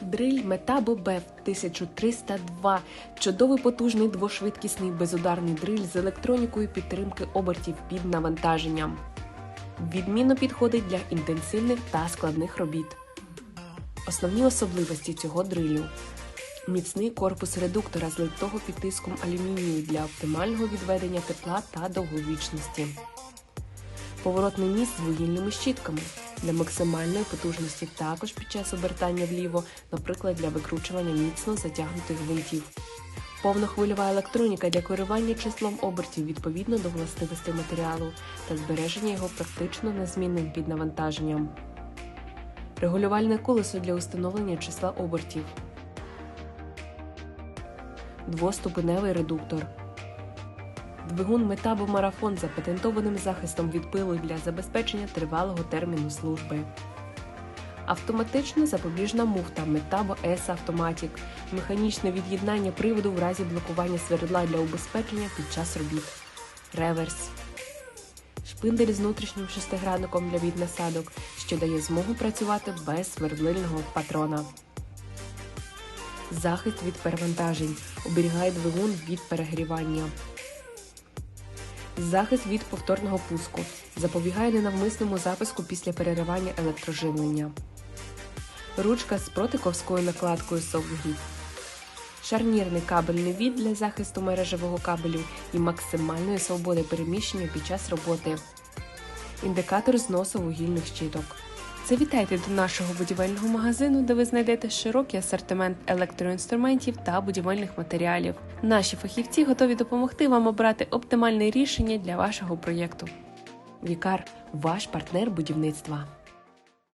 Дриль Metabo BEV 1302 – чудовий потужний двошвидкісний безударний дриль з електронікою підтримки обертів під навантаженням. Відмінно підходить для інтенсивних та складних робіт. Основні особливості цього дрилю міцний корпус редуктора з литого під тиском алюмінію для оптимального відведення тепла та довговічності. Поворотний міст з вугільними щітками для максимальної потужності також під час обертання вліво, наприклад, для викручування міцно затягнутих гвинтів. Повнохвильова електроніка для керування числом обертів відповідно до властивостей матеріалу та збереження його практично незмінним під навантаженням. Регулювальне колесо для установлення числа обертів. Двоступеневий редуктор. Двигун Метабо Марафон з запатентованим захистом від пилу для забезпечення тривалого терміну служби. Автоматична запобіжна муфта Metabo S Automatic, механічне від'єднання приводу в разі блокування свердла для убезпечення під час робіт. Реверс. Шпиндель з внутрішнім шестигранником для віднасадок, що дає змогу працювати без свердлильного патрона. Захист від перевантажень оберігає двигун від перегрівання. Захист від повторного пуску запобігає ненавмисному запуску після переривання електроживлення. Ручка з протиковською накладкою SoftGrip. Шарнірний кабельний від для захисту мережевого кабелю і максимальної свободи переміщення під час роботи. Індикатор зносу вугільних щиток. Завітайте до нашого будівельного магазину, де ви знайдете широкий асортимент електроінструментів та будівельних матеріалів. Наші фахівці готові допомогти вам обрати оптимальне рішення для вашого проєкту. Вікар ваш партнер будівництва.